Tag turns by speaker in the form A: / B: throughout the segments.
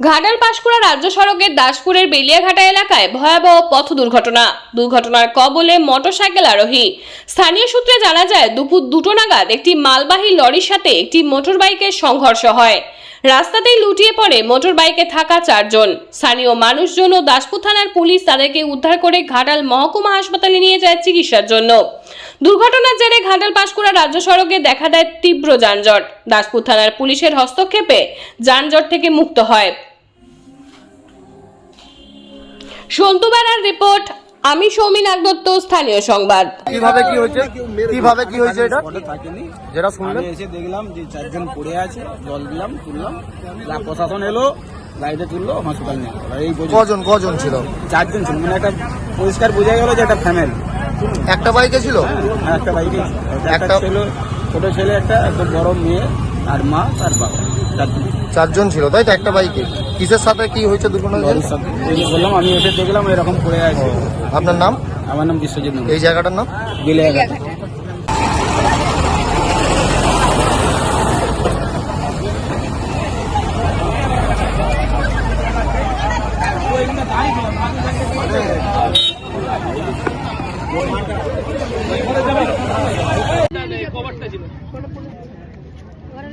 A: ঘাটাল পাশকুড়া রাজ্য সড়কের দাসপুরের বেলিয়াঘাটা এলাকায় ভয়াবহ পথ দুর্ঘটনা। দুর্ঘটনার কবলে মোটরসাইকেল আরোহী। স্থানীয় সূত্রে জানা যায়, দুপুর দুটো নাগাদ একটি মালবাহী লরির সাথে একটি মোটরবাইকের সংঘর্ষ হয়। রাস্তাতেই লুটিয়ে পড়ে মোটরবাইকে থাকা চারজন। স্থানীয় মানুষজন ও দাসপুর থানার পুলিশ তাদেরকে উদ্ধার করে ঘাটাল মহকুমা হাসপাতালে নিয়ে যায় চিকিৎসার জন্য। দুর্ঘটনার জেরে ঘাটাল পাশকুড়া রাজ্য সড়কে দেখা দেয় তীব্র যানজট। দাসপুর থানার পুলিশের হস্তক্ষেপে যানজট থেকে মুক্ত হয়। সন্তুবানার রিপোর্ট আমি সৌমিন আগদত্ত স্থানীয় সংবাদ।
B: কীভাবে কি হয়েছে?
C: কীভাবে কি হয়েছে এটা? থাকেনি।
B: যেটা শুনলেন? আমি
C: এসে দেখলাম যে চারজন পড়ে আছে জল দিলাম তুললাম। প্রশাসন এলো গাড়িতে তুললো হসপিটাল নিয়ে গেলো। এই
B: কজন কজন ছিল?
C: চারজন ছিল। মানে একটা পরিষ্কার বোঝা গেল যে একটা ফ্যামিলি
B: একটা বাইকে ছিল?
C: একটা বাইকে একটা ছিল ছেলে ছোট ছেলে একটা একটা বড় মেয়ে আর মা আর বাবা।
B: চারজন। ছিল তাই তো? একটা বাইকে কিসের সাথে কি হয়েছে দুর্ঘটনা
C: বললাম আমি এসে দেখলাম এরকম পড়ে আছে। আপনার
B: নাম?
C: আমার নাম বিশ্বজিৎ এই
B: জায়গাটার নাম?
C: গেলে ঘরের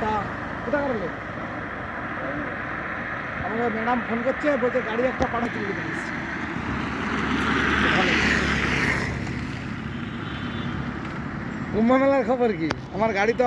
D: লোককে ফোনটা করে দেওয়া আমাকে ম্যাডাম ফোন করছে, বলছে গাড়ি একটা পাঠা চলে যেতে কুম্ভ খবর কি? আমার গাড়ি তো